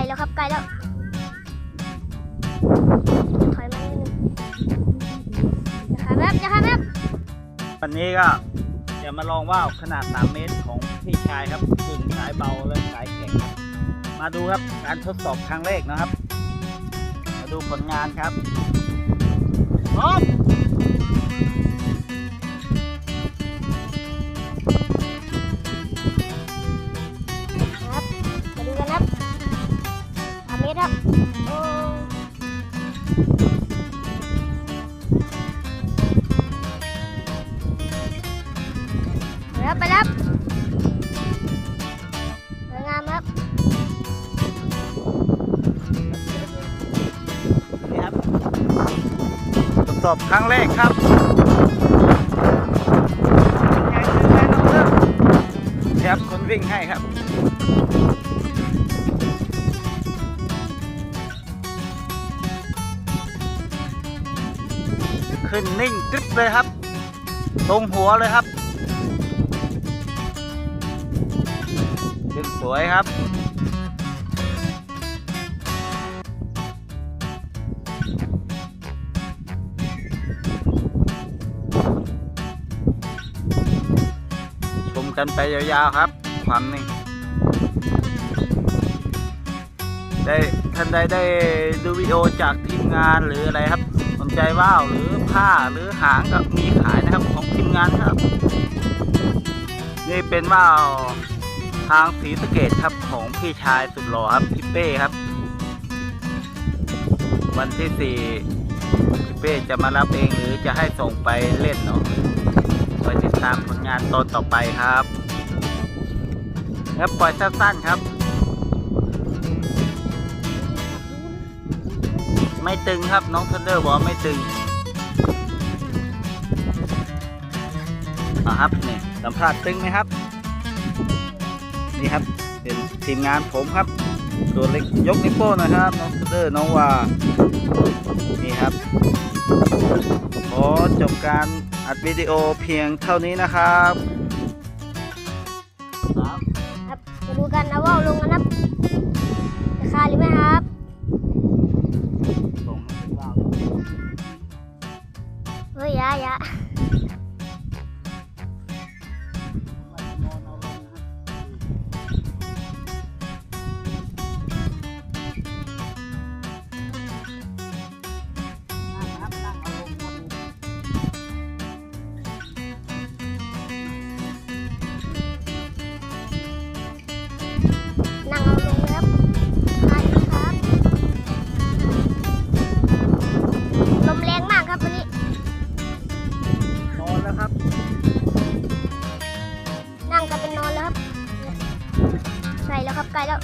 ล้แล้วครับใกลแล้วถอยมานิดนึงนะครับจะครับวันนี้ก็จะมาลองว่าวขนาด 3 เมตรของพี่ชายครับกึ่งสายเบาและสายแข็งครับมาดูครับการทดสอบครั้งแรกนะครับ มาดูผลงานครับพร้อม สามเมตรครับโอ้ไปครับสวยงามครับนี่ครับทดสอบครั้งแรกครับไงเป็นไงน้องเริ่มนี่ครับคนวิ่งให้ครับ ขึ้นนิ่งกริบเลยครับ ตรงหัวเลยครับขึ้นสวยครับ ชมกันไปยาวๆครับความนิ่ได้ท่านใดได้ดูวิดีโอจากทีมงานหรืออะไรครับ ใจว่าวหรือผ้าหรือหางก็มีขายนะครับของทีมงานครับ นี่เป็นว่าวทางสีสเกตครับของพี่ชายสุดหล่อครับพี่เป้ครับ วันที่สี่พี่เป้จะมารับเองหรือจะให้ส่งไปเล่นเนาะคอยติดตามผลงานตอนต่อไปครับ แล้วปล่อยสั้นๆครับ ไม่ตึงครับ น้องทันเดอร์บอกไม่ตึงอ่าครับเนี่ยสัมภาษณ์ตึงไหมครับ นี่ครับเป็นทีมงานผมครับตัวเล็กยกนิ้วโป้งนะครับ น้องทันเดอร์น้องวานี่ครับขอจบการอัดวิดีโอเพียงเท่านี้นะครับครับครับมาดูกันนะว่าลงกันครับจะคาหรือไม่ค ครับไกลแล้ว